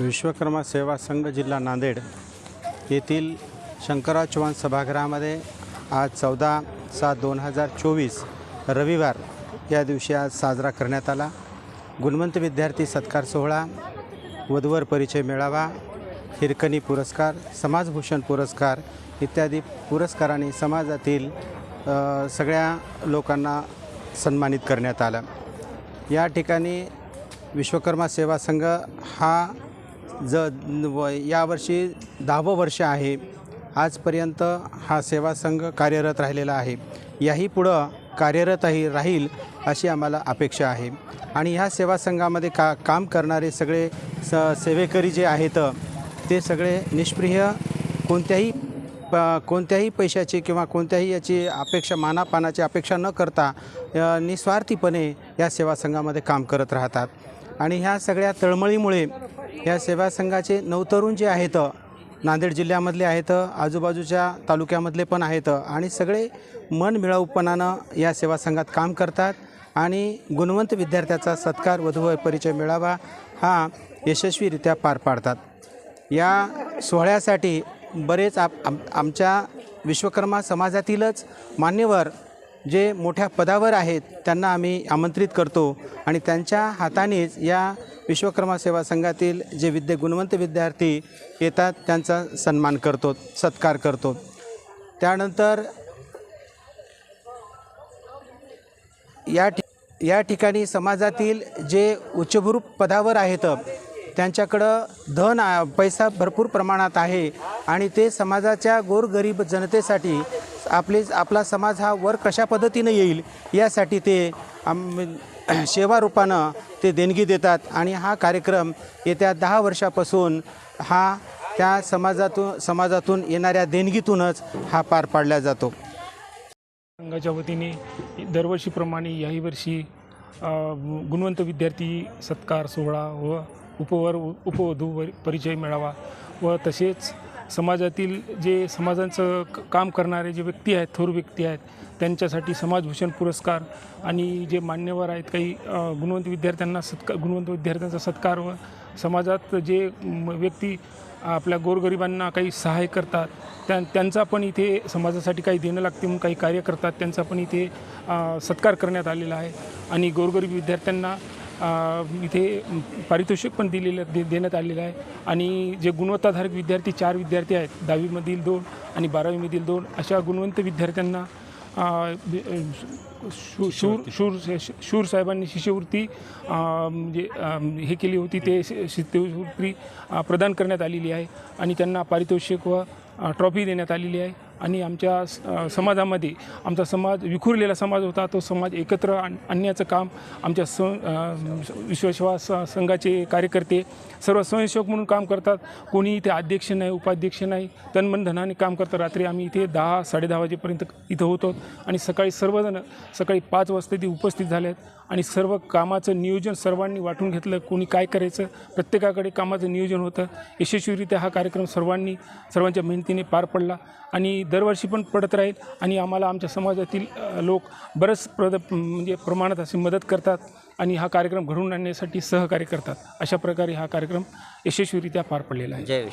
विश्वकर्मा सेवा संघ जिल्हा नांदेड येथील शंकरराव चव्हाण सभागृहामध्ये आज चौदा सात दोन हजार चोवीस रविवार या दिवशी आज साजरा करण्यात आला. गुणवंत विद्यार्थी सत्कार सोहळा वधूवर परिचय मेळावा हिरकणी पुरस्कार समाजभूषण पुरस्कार इत्यादी पुरस्कारांनी समाजातील सगळ्या लोकांना सन्मानित करण्यात आलं. या ठिकाणी विश्वकर्मा सेवा संघ हा ज व यावर्षी दहावं वर्ष आहे. आजपर्यंत हा सेवा संघ कार्यरत राहिलेला आहे. याही पुढं कार्यरतही राहील अशी आम्हाला अपेक्षा आहे. आणि ह्या सेवा संघामध्ये का काम करणारे सगळे स सेवेकरी जे आहेत ते सगळे निष्प्रिय कोणत्याही प कोणत्याही पैशाची किंवा कोणत्याही याची अपेक्षा मानापानाची अपेक्षा न करता निस्वार्थीपणे या सेवा संघामध्ये काम करत राहतात. आणि ह्या सगळ्या तळमळीमुळे या सेवा संघाचे नवतरुण जे आहेत नांदेड जिल्ह्यामधले आहेत आजूबाजूच्या तालुक्यामधले पण आहेत आणि सगळे मन मिळाऊपणानं या सेवा संघात काम करतात आणि गुणवंत विद्यार्थ्याचा सत्कार वधू परिचय मिळावा हा यशस्वीरित्या पार पाडतात. या सोहळ्यासाठी बरेच आप आम आमच्या विश्वकर्मा समाजातीलच मान्यवर जे मोठ्या पदावर आहेत त्यांना आम्ही आमंत्रित करतो. आणि त्यांच्या हातानेच या विश्वकर्मा सेवा संघातील जे विद्या गुणवंत विद्यार्थी येतात त्यांचा सन्मान करतो सत्कार करतो. त्यानंतर या ठि या ठिकाणी समाजातील जे उच्चभ्रू पदावर आहेत त्यांच्याकडं धन पैसा भरपूर प्रमाणात आहे. आणि ते समाजाच्या गोरगरीब जनतेसाठी आपले आपला समाज हा वर कशा पद्धतीनं येईल यासाठी ते आम सेवा रूपानं ते देणगी देतात. आणि हा कार्यक्रम येत्या दहा वर्षापासून हा त्या समाजातून समाजातून येणाऱ्या देणगीतूनच हा पार पाडला जातो. संघाच्या वतीने दरवर्षीप्रमाणे याही वर्षी गुणवंत विद्यार्थी सत्कार सोहळा व उपवर उपवधू परिचय मिळावा व तसेच समाजातील जे समाजांचं क- काम करणारे जे व्यक्ती आहेत थोर व्यक्ती आहेत त्यांच्यासाठी समाजभूषण पुरस्कार आणि जे मान्यवर आहेत काही गुणवंत विद्यार्थ्यांना सत्कार गुणवंत विद्यार्थ्यांचा सत्कार व समाजात जे व्यक्ती आपल्या गोरगरिबांना काही सहाय्य करतात त्या त्यांचा पण इथे समाजासाठी काही देणं लागते म्हणून काही कार्य करतात त्यांचा पण इथे सत्कार करण्यात आलेला आहे. आणि गोरगरीब विद्यार्थ्यांना इथे पारितोषिक पण दिलेलं दे देण्यात आलेलं आहे. आणि जे गुणवत्ताधारक विद्यार्थी चार विद्यार्थी आहेत दहावीमधील दोन आणि बारावीमधील दोन अशा गुणवंत विद्यार्थ्यांना शू- शूर शूर शूर साहेबांनी शिष्यवृत्ती म्हणजे हे केली होती ते शि- शिष्यवृत्ती प्रदान करण्यात आलेली आहे आणि त्यांना पारितोषिक व ट्रॉफी देण्यात आलेली आहे आणि आमच्या समाजामध्ये आमचा समाज विखुरलेला समाज होता तो समाज एकत्र आण आणण्याचं काम आमच्या स अ, विश्वश्वास संघाचे कार्यकर्ते सर्व स्वयंसेवक म्हणून काम करतात. कोणी इथे अध्यक्ष नाही उपाध्यक्ष नाही तन्मन धनाने काम करतात. रात्री आम्ही इथे दहा साडेदहा वाजेपर्यंत इथं होतो आणि सकाळी सर्वजण सकाळी पाच वाजता ती उपस्थित झाले आहेत आणि सर्व कामाचं नियोजन सर्वांनी वाटून घेतलं कोणी काय करायचं प्रत्येकाकडे कामाचं नियोजन होतं. यशस्वीरित्या हा कार्यक्रम सर्वांनी सर्वांच्या मेहनतीने पार पडला आणि दरवर्षी पण पडत राहील आणि आम्हाला आमच्या समाजातील लोक बरंच प्रद म्हणजे प्रमाणात अशी मदत करतात आणि हा कार्यक्रम घडवून आणण्यासाठी सहकार्य करतात. अशा प्रकारे हा कार्यक्रम यशस्वीरित्या पार पडलेला आहे. जय